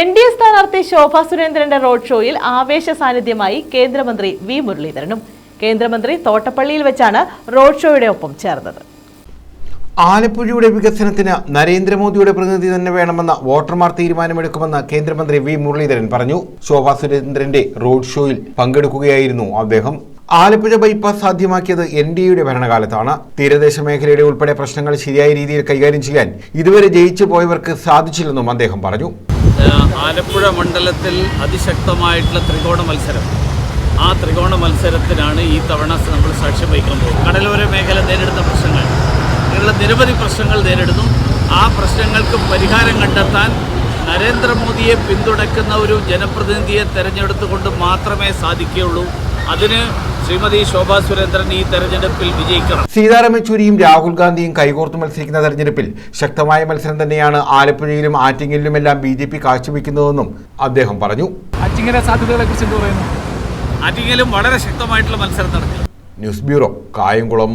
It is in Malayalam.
എൻ ഡി എ സ്ഥാനാർത്ഥി ശോഭ സുരേന്ദ്രന്റെ റോഡ് ഷോയിൽ ആവേശ സാന്നിധ്യമായി കേന്ദ്രമന്ത്രി വി മുരളീധരനും. കേന്ദ്രമന്ത്രി തോട്ടപ്പള്ളിയിൽ വെച്ചാണ് റോഡ് ഷോയുടെ ഒപ്പം ചേർന്നത്. ആലപ്പുഴയുടെ വികസനത്തിന് നരേന്ദ്രമോദിയുടെ പ്രതിനിധി തന്നെ വേണമെന്ന വോട്ടർമാർ തീരുമാനമെടുക്കുമെന്ന് കേന്ദ്രമന്ത്രി വി മുരളീധരൻ പറഞ്ഞു. ശോഭാ സുരേന്ദ്രന്റെ റോഡ് ഷോയിൽ പങ്കെടുക്കുകയായിരുന്നു അദ്ദേഹം. ആലപ്പുഴ ബൈപ്പാസ് സാധ്യമാക്കിയത് എൻ ഡി എയുടെ ഭരണകാലത്താണ്. തീരദേശ മേഖലയുടെ ഉൾപ്പെടെ പ്രശ്നങ്ങൾ ശരിയായ രീതിയിൽ കൈകാര്യം ചെയ്യാൻ ഇതുവരെ ജയിച്ചു പോയവർക്ക് സാധിച്ചില്ലെന്നും അദ്ദേഹം പറഞ്ഞു. ആലപ്പുഴ മണ്ഡലത്തിൽ അതിശക്തമായിട്ടുള്ള ത്രികോണ മത്സരം. ആ ത്രികോണ മത്സരത്തിനാണ് ഈ തവണ നമ്മൾ സാക്ഷ്യം വഹിക്കാൻ പോകുന്നത്. കടലോര മേഖല നേരിടുന്ന പ്രശ്നങ്ങൾ. ഇങ്ങനെയുള്ള നിരവധി പ്രശ്നങ്ങൾ നേരിടുന്നു. ആ പ്രശ്നങ്ങൾക്ക് പരിഹാരം കണ്ടെത്താൻ നരേന്ദ്രമോദിയെ പിന്തുണയ്ക്കുന്ന ഒരു ജനപ്രതിനിധിയെ തെരഞ്ഞെടുത്തുകൊണ്ട് മാത്രമേ സാധിക്കുകയുള്ളൂ. അതിന് ശ്രീമതി ശോഭാ സുരേന്ദ്രൻ ഈ തെരഞ്ഞെടുപ്പിൽ വിജയിക്കണം. സീതാറാം യെച്ചൂരിയും രാഹുൽ ഗാന്ധിയും കൈകോർത്ത് മത്സരിക്കുന്ന തെരഞ്ഞെടുപ്പിൽ ശക്തമായ മത്സരം തന്നെയാണ് ആലപ്പുഴയിലും ആറ്റിങ്ങലിലുമെല്ലാം ബി ജെ പി കാഴ്ചവെക്കുന്നതെന്നും അദ്ദേഹം പറഞ്ഞു. സാധ്യതകളെ കുറിച്ച് എന്ത് പറയുന്നു? ആറ്റിങ്ങലും വളരെ ശക്തമായിട്ടുള്ള മത്സരം നടക്കും ന്യൂസ് ബ്യൂറോ കായംകുളം.